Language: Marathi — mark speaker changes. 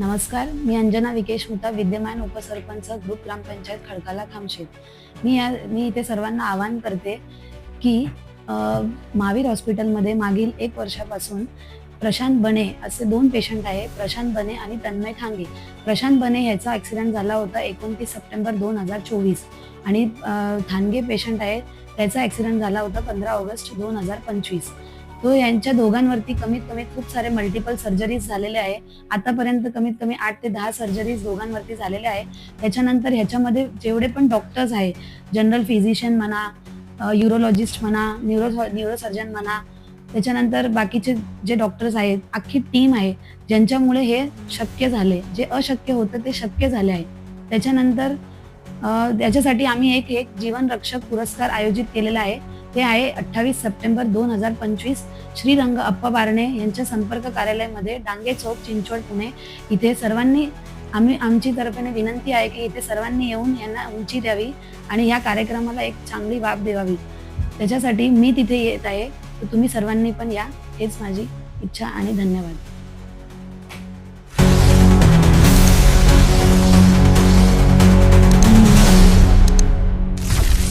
Speaker 1: नमस्कार मी अंजना विकेश मुता विद्यमान उपसरपंच ग्रुप ग्रामपंचायत खडकाला खामशेत. मी या मी इथे सर्वांना आवाहन करते की महावीर हॉस्पिटलमध्ये मागील एक वर्षापासून प्रशांत बने असे दोन पेशंट आहे प्रशांत बने आणि तन्मय ठांगे. प्रशांत बने ह्याचा ॲक्सिडेंट झाला होता एकोणतीस सप्टेंबर दोन हजार चोवीस. आणि अ, ठाणगे पेशंट आहे त्याचा ॲक्सिडेंट झाला होता पंधरा ऑगस्ट दोन हजार पंचवीस. तो यांच्या दोघांवरती कमीत कमी खूप सारे मल्टिपल सर्जरीज झालेले आहे. आतापर्यंत कमीत कमी आठ ते दहा सर्जरीज दोघांवरती झालेल्या आहे. त्याच्यानंतर ह्याच्यामध्ये जेवढे पण डॉक्टर्स आहे जनरल फिजिशियन म्हणा युरोलॉजिस्ट म्हणा न्यूरो न्यूरोसर्जन म्हणा त्याच्यानंतर बाकीचे जे डॉक्टर्स आहेत अख्खी टीम आहे ज्यांच्यामुळे हे शक्य झाले. जे अशक्य होतं ते शक्य झाले आहे. त्याच्यानंतर त्याच्यासाठी आम्ही एक एक जीवन रक्षक पुरस्कार आयोजित केलेला आहे. ते आहे अठ्ठावीस सप्टेंबर दोन हजार पंचवीस. श्रीरंग अप्पा बारणे यांच्या संपर्क कार्यालयामध्ये डांगे चौक चिंचवड पुणे. इथे सर्वांनी आम्ही आमची तर्फेने विनंती आहे की इथे सर्वांनी येऊन यांना उंची द्यावी आणि या कार्यक्रमाला एक चांगली बाब देवावी. त्याच्यासाठी मी तिथे येत आहे. तर तुम्ही सर्वांनी पण या. हेच माझी इच्छा आणि धन्यवाद.